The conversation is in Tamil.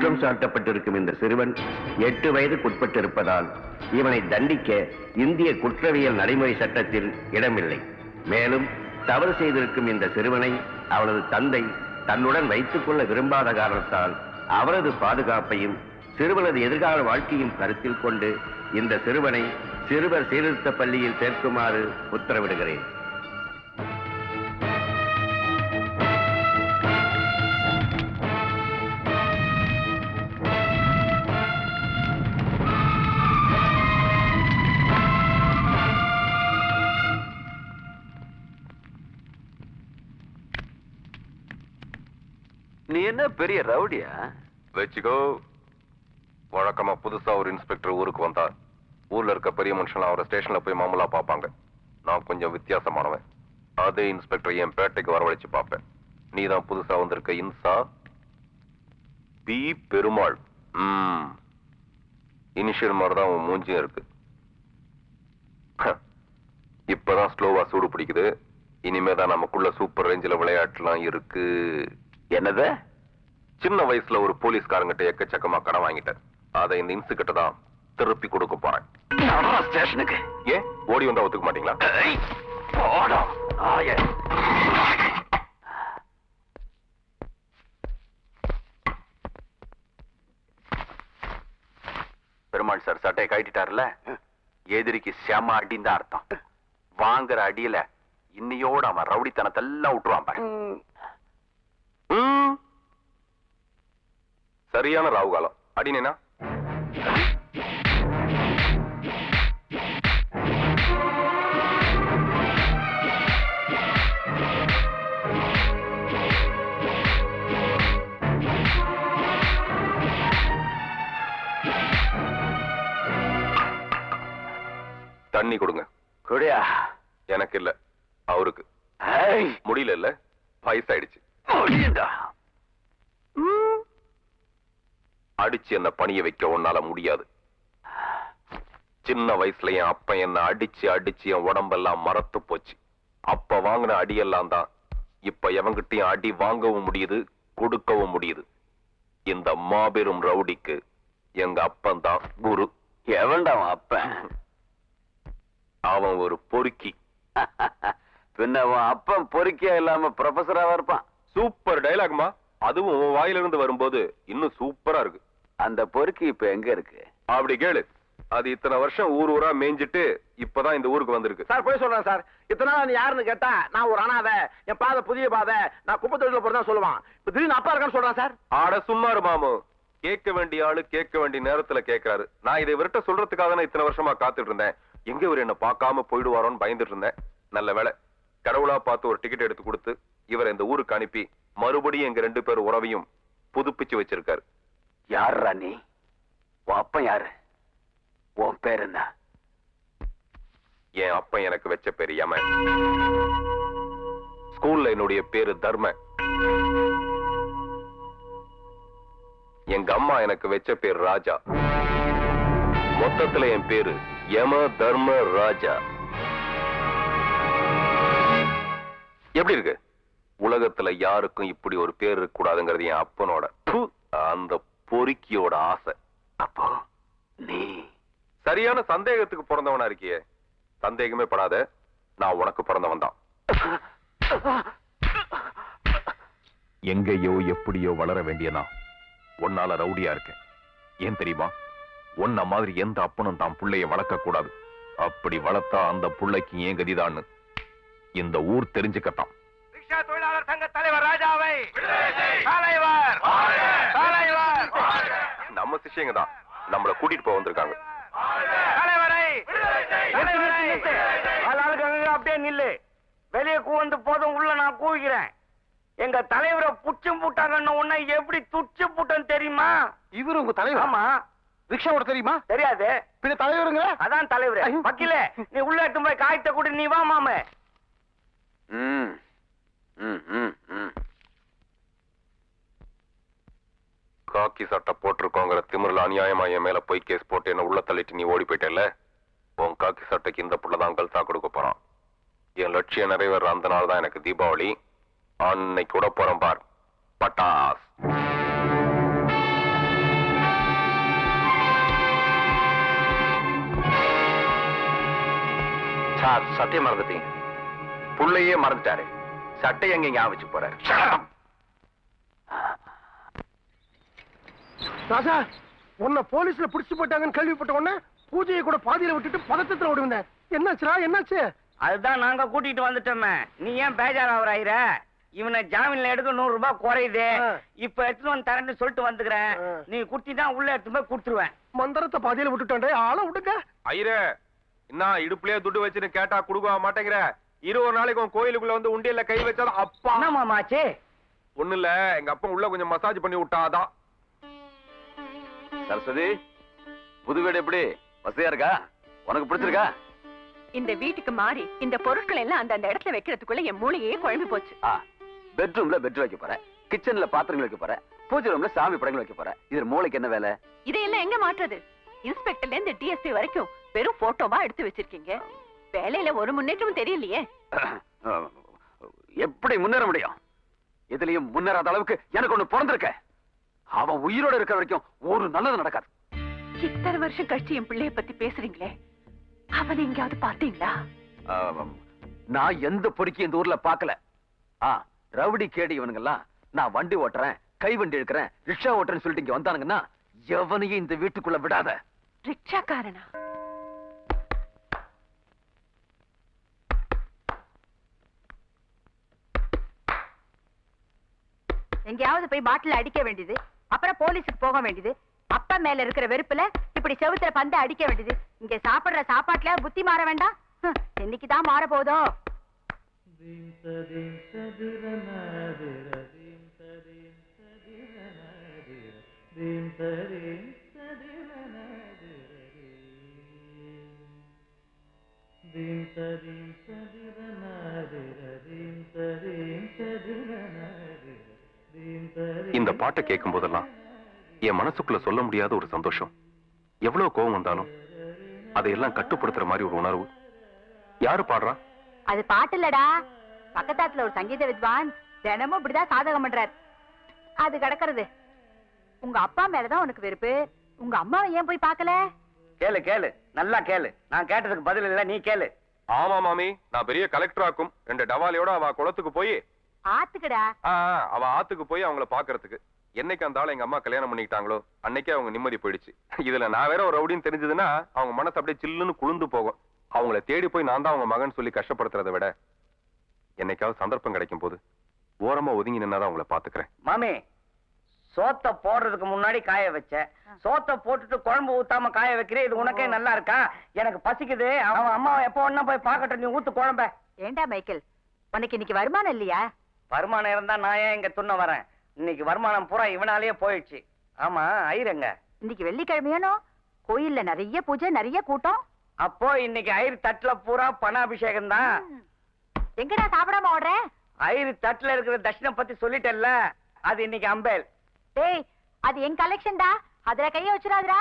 குற்றம் சாட்டப்பட்டிருக்கும் இந்த சிறுவன் எட்டு வயதுக்குட்பட்டிருப்பதால் இவனை தண்டிக்க இந்திய குற்றவியல் நடைமுறை சட்டத்தில் இடமில்லை. மேலும் தவறு செய்திருக்கும் இந்த சிறுவனை அவனது தந்தை தன்னுடன் வைத்துக் கொள்ள விரும்பாத காரணத்தால் அவரது பாதுகாப்பையும் சிறுவனது எதிர்கால வாழ்க்கையும் கருத்தில் கொண்டு இந்த சிறுவனை சிறுவர் சீர்திருத்த பள்ளியில் சேர்க்குமாறு உத்தரவிடுகிறேன். என்ன பெரிய ரவுடியா? வச்சுக்கோ. வழக்கமா புதுசா ஒரு இன்ஸ்பெக்டர் ஊருக்கு வந்தா ஊர்ல இருக்க பெரிய மனுஷன் அவரை ஸ்டேஷன்ல போய் மாமூலா பார்ப்பாங்க. நான் கொஞ்சம் வித்தியாசமானவன். அதே இன்ஸ்பெக்டர் என் பேட்டைக்கு வரவழைச்சு பார்ப்பேன். நீ தான் புதுசா வந்திருக்க இன்சா? பி பெருமாள். ம். இனிஷியல் மாதிரி தான் உன் மூஞ்சியும் இருக்கு. இப்பதான் ஸ்லோவா சூடு பிடிக்குது. இனிமே தான் நமக்குள்ள சூப்பர் ரேஞ்சில் விளையாட்டுலாம் இருக்கு. என்னது? சின்ன வயசுல ஒரு போலீஸ்காரங்கிட்ட எக்கச்சக்கமா கடன் வாங்கிட்டேன். அதை இந்த இன்சு கிட்ட தான் திருப்பி கொடுக்க போறேன். ஸ்டேஷனுக்கு? ஏன் ஓடி வந்தா ஒத்துக்க மாட்டீங்களா? ஏய், போடா நாயே. பெருமாள் சார் சட்டையை கட்டிட்டாருல எதிரிக்கு செம அடின்னு தான் அர்த்தம். வாங்குற அடியில இன்னையோட அவன் ரவுடித்தனத்தை எல்லாம் விட்டுருவான் பாரு ம். சரியான ராவு காலம். அடினேனா தண்ணி கொடுங்க. குடியா? எனக்கு இல்ல. அவருக்கு. முடியல இல்ல. வயசாயிடுச்சு முடியுதா? அடிச்சு என்ன பணிய வைக்க உன்னால முடியாது. சின்ன வயசுல என் அப்பன் என்ன அடிச்சு அடிச்சு என் உடம்பெல்லாம் மரத்து போச்சு. அப்ப வாங்கின அடியெல்லாம் தான் இப்ப எவங்கிட்டயும் அடி வாங்கவும் முடியுது கொடுக்கவும் முடியுது. இந்த மாபெரும் ரவுடிக்கு எங்க அப்பன் தான் குரு. எவன்டா அவன் அப்பன் அவன் ஒரு பொறுக்கி. பின்ன அவன் அப்பன் பொறுக்கியா இல்லாம ப்ரொஃபஸராவா இருப்பான்? சூப்பர் டைலாக்மா அதுவும் உன் வாயிலிருந்து வரும்போது இன்னும் சூப்பரா இருக்கு. அந்த பொறுக்கி இப்ப எங்க இருக்கு? அப்படி கேளு. அது இத்தனை வருஷம் ஊர் ஊரா மேய்ஞ்சிட்டு இப்பதான் இந்த ஊருக்கு வந்திருக்கு. சார் போய் சொல்றேன் சார். இத்தனை நாள் யாருன்னு கேட்டா நான் ஒரு அனாதை என் பாதை புதிய பாதை நான் குப்பை தொழில போறதா சொல்லுவான். இப்ப திடீர்னு அப்பா இருக்கான்னு சொல்றான் சார். ஆட சும்மாரு மாமு. கேட்க வேண்டிய ஆளு கேட்க வேண்டிய நேரத்துல கேட்கிறாரு நான் இதை இவர்கிட்ட சொல்றதுக்காக தான் இத்தனை வருஷமா காத்துட்டு இருந்தேன். எங்க இவர் என்ன பார்க்காம போயிடுவாரோன்னு பயந்துட்டு இருந்தேன். நல்ல வேளை. கடவுளா பார்த்து ஒரு டிக்கெட் எடுத்து கொடுத்து இவரை இந்த ஊருக்கு அனுப்பி மறுபடியும் எங்க ரெண்டு பேர் உறவையும் புதுப்பிச்சு வச்சிருக்காரு. யாருடா நீ? உன் அப்பன் யாரு? உன் பேர் என்ன? என் அப்பன் எனக்கு வச்ச பேரு யமன் ஸ்கூல்ல என்னுடைய பேரு தர்ம. எங்க அம்மா எனக்கு வச்ச பேர் ராஜா. மொத்தத்துல என் பேரு யம தர்ம ராஜா. எப்படி இருக்கு? உலகத்துல யாருக்கும் இப்படி ஒரு பேர் இருக்க கூடாதுங்கிறது என் அப்பனோட. அந்த பொறுக்கியோட ஆசை. அப்போ நீ. சரியான சந்தேகத்துக்கு பிறந்தவனா இருக்கியே. சந்தேகமே படாத. நான் உனக்கு பிறந்தவன் தான். எங்கேயோ எப்படியோ வளர வேண்டியனா? உன்னால ரவுடியா இருக்கேன். ஏன் தெரியுமா? உன்ன மாதிரி எந்த அப்பனும் தான் புள்ளைய வளர்க்க கூடாது. அப்படி வளர்த்தா அந்த புள்ளைக்கு ஏன் கதிதான்னு? இந்த ஊர் தெரிஞ்சுக்கட்டான் தொழிலாளர் சங்க தலைவர் ராஜாவை தலைவர் தலைவர் நம்ம சிஷ்யங்க தான் நம்மள கூட்டிட்டு போக வந்திருக்காங்க. அப்படியே நில்லு. வெளியே கூவந்து போதும் உள்ள நான் கூவிக்கிறேன். எங்க தலைவரை புச்சும் புட்டாங்கன்னு உன்னை எப்படி துச்சு புட்டன் தெரியுமா? இவரு உங்க தலைவர்? ஆமா. ரிக்ஷாவோட தெரியுமா? தெரியாது. பின்ன தலைவருங்க அதான் தலைவர். வக்கீல நீ உள்ள எடுத்து போய் காயத்தை கூட நீ வா மாமே. ம். ம் ம். காக்கி சட்டை போட்டிருக்கோங்கிற திமிரில் அநியாயமா என் மேல போய் கேஸ் போட்டு என்ன உள்ள தள்ளிட்டு நீ ஓடி போயிட்டல உன் காக்கி சட்டைக்கு இந்த புள்ளதான் கல்சா கொடுக்க போறான். என் லட்சியம் நிறைவேற அந்த நாள் தான் எனக்கு தீபாவளி. அன்னைக்கு கூட போறோம் பார். பட்டாஸ் சார் சத்தியம் மறந்துட்டீங்க. புள்ளையே மறந்துட்டாரு. சட்டை எங்க ஞாபகம் போறாரு? ராசா உன்னை போலீஸ்ல புடிச்சு போட்டாங்கன்னு கேள்விப்பட்ட உடனே பூஜையை கூட பாதியில விட்டுட்டு பதட்டத்துல ஓடுவேன் என்னாச்சுடா என்னாச்சு? அதுதான் நாங்க கூட்டிட்டு வந்துட்டோமே. நீ ஏன் பேஜார் ஆகுறாயிர இவனை ஜாமீன்ல எடுக்க நூறு ரூபாய் குறையுது. இப்ப எடுத்துட்டு வந்து தரேன்னு சொல்லிட்டு வந்துக்கிறேன். நீ குடுத்தினா உள்ள எடுத்து போய் கொடுத்துருவேன். மந்திரத்தை பாதியில விட்டுட்டோண்டே ஆளை விடுங்க. ஐயரே என்ன இடுப்புலயே துட்டு வச்சுன்னு கேட்டா கொடுக்க மாட்டேங்கிற? இருபது நாளைக்கு உன் கோயிலுக்குள்ள வந்து உண்டியல்ல கை வச்சாலும் அப்பா. என்ன மாமாச்சு ஒண்ணு இல்ல எங்க அப்பா உள்ள கொஞ்சம் மசாஜ் பண்ணி விட்டாதான். சரஸ்வதி புது வீடு எப்படி? வசதியா இருக்கா? உனக்கு பிடிச்சிருக்கா? இந்த வீட்டுக்கு மாறி இந்த பொருட்கள் எல்லாம் அந்த அந்த இடத்துல வைக்கிறதுக்குள்ள என் மூளையே குழம்பி போச்சு. பெட்ரூம்ல பெட் வைக்க போறேன் கிச்சன்ல பாத்திரங்கள் வைக்க போறேன் பூஜை ரூம்ல சாமி படங்கள் வைக்க போறேன் இதுல மூளைக்கு என்ன வேலை? இதையெல்லாம் எங்க மாற்றுறது? இன்ஸ்பெக்டர்ல இருந்து டிஎஸ்பி வரைக்கும் வெறும் போட்டோவா எடுத்து வச்சிருக்கீங்க. வேலையில ஒரு முன்னேற்றமும் தெரியலையே. எப்படி முன்னேற முடியும்? எதுலயும் முன்னேறாத அளவுக்கு எனக்கு ஒண்ணு பிறந்திருக்க. அவன் உயிரோட இருக்கிற வரைக்கும் ஒரு நல்லது நடக்காது. இத்தனை வருஷம் கழிச்சு என் பிள்ளைய பத்தி பேசுறீங்களே? அவனை எங்கேயாவது பாத்தீங்களா ஆம், நான் எந்த பொறுக்கி இந்த ஊர்ல பார்க்கல. ஆ ரவுடி கேடி இவனுங்கெல்லாம் நான் வண்டி ஓட்டுறேன் கை வண்டி எடுக்கிறேன் ரிக்ஷா ஓட்டுறேன்னு சொல்லிட்டு இங்க வந்தானுங்கன்னா எவனையும் இந்த வீட்டுக்குள்ள விடாத. ரிக்ஷாக்காரனா? எங்கேயாவது போய் பாட்டில் அடிக்க வேண்டியது அப்புறம் போலீஸுக்கு போக வேண்டியது அப்பா மேல இருக்கிற வெறுப்புல இப்படி செவுத்துல பந்து அடிக்க வேண்டியது இங்க சாப்பிடுற சாப்பாட்டுல புத்தி மாற வேண்டாம் இன்னைக்குதான் என்னைக்குதான் மாற போதோ இந்த பாட்டை கேட்கும் போதெல்லாம் என் மனசுக்குள்ள சொல்ல முடியாத ஒரு சந்தோஷம். எவ்வளவு கோவம் வந்தாலும் அதையெல்லாம் கட்டுப்படுத்துற மாதிரி ஒரு உணர்வு. யாரு பாடுறா? அது பாட்டு இல்லடா. பக்கத்தாத்துல ஒரு சங்கீத வித்வான் தினமும் இப்படிதான் சாதகம் பண்றார். அது கிடக்கிறது. உங்க அப்பா மேலதான் உனக்கு வெறுப்பு. உங்க அம்மாவை ஏன் போய் பார்க்கல? கேளு கேளு. நல்லா கேளு. நான் கேட்டதுக்கு பதில் இல்ல நீ கேளு. ஆமா மாமி. நான் பெரிய கலெக்டர் ஆக்கும். ரெண்டு டவாலியோட அவ குளத்துக்கு போய் ஆத்துக்கடா. அவ ஆத்துக்கு போய் அவங்கள பாக்குறதுக்கு. என்னைக்கு அந்த ஆளை எங்க அம்மா கல்யாணம் பண்ணிக்கிட்டாங்களோ அன்னைக்கே அவங்க நிம்மதி போயிடுச்சு. இதுல நான் வேற ஒரு ரவுடின்னு தெரிஞ்சதுன்னா அவங்க மனசு அப்படியே சில்லுன்னு குளிர்ந்து போகும். அவங்கள தேடி போய் நான் தான் அவங்க மகன் சொல்லி கஷ்டப்படுத்துறதை விட என்னைக்காவது சந்தர்ப்பம் கிடைக்கும் போது ஓரமா ஒதுங்கி நின்னாதான் அவங்கள பாத்துக்கிறேன். மாமி சோத்த போடுறதுக்கு முன்னாடி காய வச்ச. சோத்த போட்டுட்டு குழம்பு ஊத்தாம காய வைக்கிறே இது உனக்கே நல்லா இருக்கா? எனக்கு பசிக்குது. அவன் அம்மாவை எப்போ ஒண்ணா போய் பார்க்கட்டும் நீ ஊத்து குழம்ப. ஏண்டா மைக்கேல்? உனக்கு இன்னைக்கு வருமானம் இல்லையா? வருமானம் இருந்தா நான் ஏன் இங்க துண்ண வரேன்? இன்னைக்கு வருமானம் பூரா இவனாலேயே போயிடுச்சு. ஆமா ஐரங்க இன்னைக்கு வெள்ளிக்கிழமையானோ கோயில்ல நிறைய பூஜை நிறைய கூட்டம். அப்போ இன்னைக்கு ஐர் தட்டுல பூரா பணாபிஷேகம் தான் எங்கடா சாப்பிடாம ஓடுற? ஐர் தட்டுல இருக்கிற தட்சிணை பத்தி சொல்லிட்டேல்ல அது இன்னைக்கு அம்பேல். டேய் அது என் கலெக்ஷன்டா அதுல கைய வச்சிடாதடா.